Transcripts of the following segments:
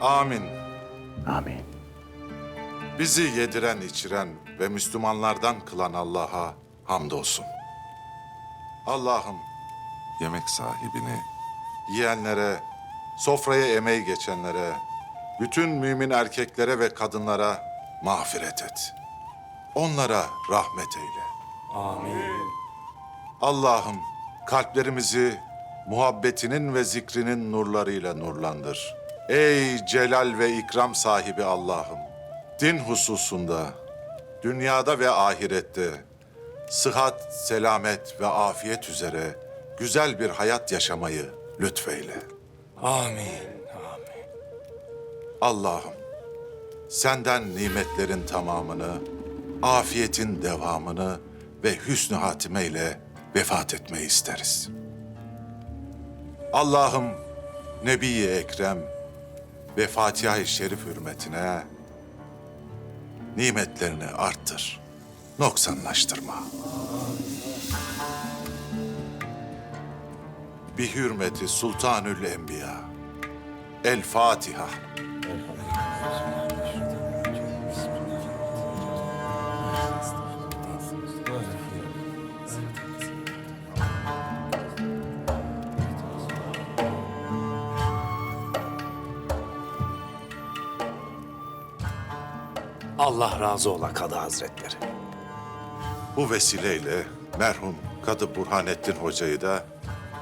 Amin. Amin. Bizi yediren, içiren ve Müslümanlardan kılan Allah'a hamdolsun. Allah'ım yemek sahibini, yiyenlere, sofraya emeği geçenlere, bütün mümin erkeklere ve kadınlara mağfiret et. Onlara rahmet eyle. Amin. Allah'ım kalplerimizi muhabbetinin ve zikrinin nurlarıyla nurlandır. Ey celal ve ikram sahibi Allah'ım, din hususunda, dünyada ve ahirette sıhhat, selamet ve afiyet üzere güzel bir hayat yaşamayı lütfeyle. Amin. Allah'ım, senden nimetlerin tamamını, afiyetin devamını ve hüsnü hatimeyle vefat etmeyi isteriz. Allah'ım, Nebi-i Ekrem ve Fatiha-i Şerif hürmetine nimetlerini arttır, noksanlaştırma. Bi hürmeti Sultanül Enbiya. El Fatiha. Allah razı ola Kadı Hazretleri. Bu vesileyle merhum Kadı Burhanettin Hoca'yı da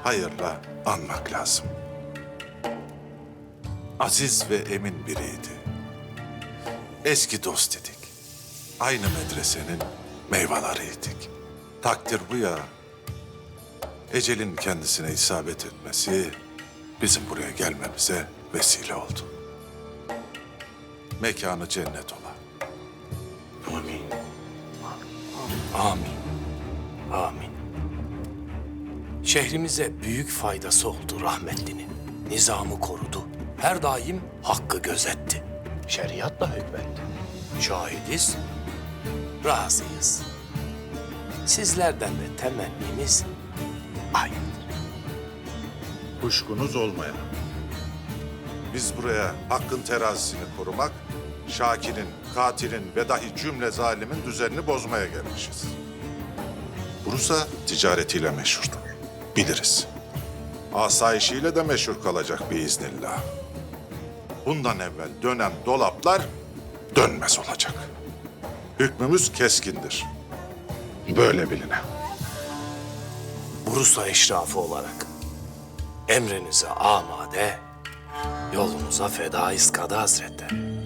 hayırla anmak lazım. Aziz ve emin biriydi. Eski dost idik. Aynı medresenin meyveleriydik. Takdir bu ya. Ecelin kendisine isabet etmesi bizim buraya gelmemize vesile oldu. Mekanı cennet ola. Amin. Amin. Şehrimize büyük faydası oldu rahmetlinin. Nizamı korudu. Her daim hakkı gözetti. Şeriatla hükmetti. Şahidiz, razıyız. Sizlerden de temennimiz aynıdır. kuşkunuz olmayan. Biz buraya hakkın terazisini korumak, Şakir'in, katilin ve dahi cümle zalimin düzenini bozmaya gelmişiz. Bursa ticaretiyle meşhurdur. Biliriz. Asayişiyle de meşhur kalacak biiznillah. Bundan evvel dönen dolaplar dönmez olacak. Hükmümüz keskindir. Böyle biline. Bursa eşrafı olarak emrinize amade, yolunuza fedaiz Kadı Hazretleri.